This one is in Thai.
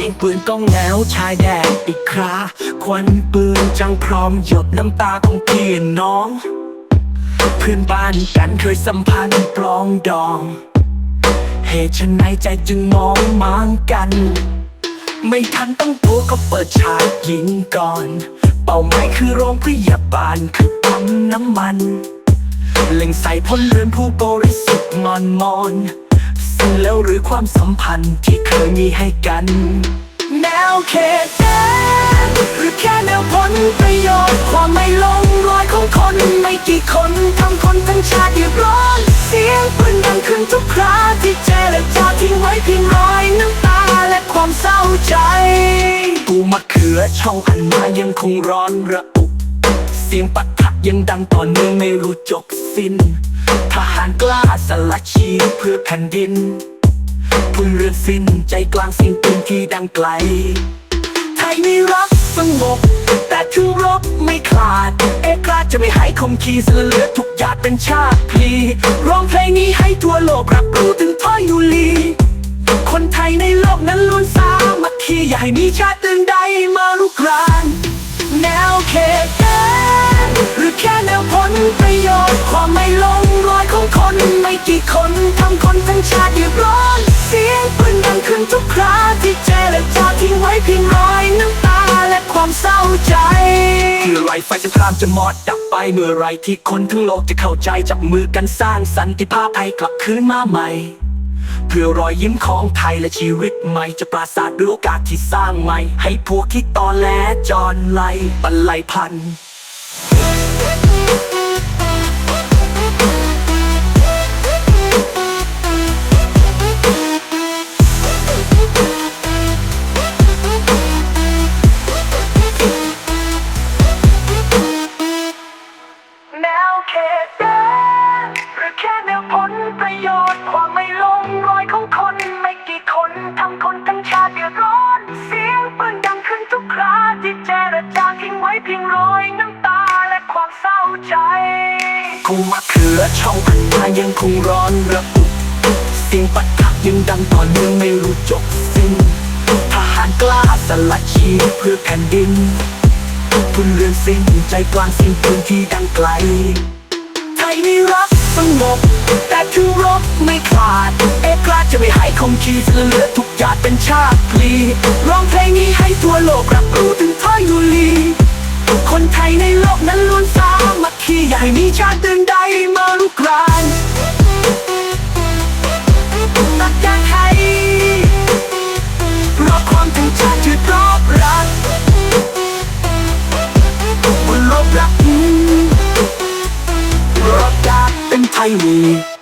สียงปืนก้องแนวชายแดนอีกคราควันปืนจังพร้อมหยดน้ำตาของพี่น้อง เพื่อนบ้านกันเคยสัมพันธ์ปลองดอง เหตุไฉนใจจึงมองมางกัน ไม่ทันตั้งตัวก็เปิดฉากยิงก่อน เป้าหมายคือโรงพยาบาลคือปั๊มน้ำมัน เล็งใส่พลเรือนผู้บริสุทธิ์มอนมอน สิ้นแล้วหรือความสัมพันธ์ที่เคยมีให้กัน แนวเขตแดนหรือแค่แนวผลประโยชน์ ความไม่ลงรอยของคนไม่กี่คนทำคนทั้งชาติเดือดร้อน เสียงปืนดังขึ้นทุกคราที่เจรจาทิ้งไว้เพียงรอยน้ำตาและความเศร้าใจปูมะเขือช่องหันมายังคงร้อนระอ เสียงปัดผักยังดังต่อเนื่องไม่รู้จบสิ้น ทหารกล้าสละชีพเพื่อแผ่นดินพลเรือสิ้นใจกลางสิ่งปืนที่ดังไกล ไทยมีรักสงบ แต่ถึงรบไม่คลาด เอกราชจะไม่ให้คมขีสละเลือทุกหยาดเป็นชาติพลีร้องเพลงนี้ให้ทั่วโลกรับรู้ถึงถ้อยยูลี คนไทยในโลกนั้นล้วนสามัคคีอย่าให้มีชาติอื่นใดมาลุกรานแนวเขต ประโยชน์ความไม่ลงรอยของคนไม่กี่คนทำคนทั้งชาติเดือดร้อน เสียงปืนดังขึ้นทุกคราที่เจรจาทิ้งไว้เพียงรอยน้ำตาและความเศร้าใจเมื่อไรไฟสงครามจะหมดดับไปเมื่อไรที่คนทั้งโลกจะเข้าใจจับมือกันสร้างสันติภาพไทยกลับคืนมาใหม่เพื่อรอยยิ้มของไทยและชีวิตใหม่จะปราศาสตร์ด้วยโอกาสที่สร้างใหม่ ให้พวกที่ตอนแลจอนไลบรรลัยพัน เพียงรอยน้ำตาและความเศร้าใจคงมะเขือช่องพันมายังคงร้อนระอุเสียงปัดผักยังดังต่อเนื่องไม่รู้จบสิ้นทหารกล้าสละชีพเพื่อแผ่นดินพลเรือนสิ้นใจกลางสิ่งปืนที่ดังไกล ไทยมีรักสงบแต่ถึงรบไม่คลาด เอกราชจะไม่ให้คมขีสละเหลือทุกหยาดเป็นชาติพลีร้องเพลงนี้ให้ทั่วโลกรับรู้ถึงถ้อยยูลี มัคคีอย่าให้มีชาติอื่นใดมาลุกรานตักยาไทยรอบความทั้งชาติจุดรอบรักบนลบรักรอบจากเป็นไทยมี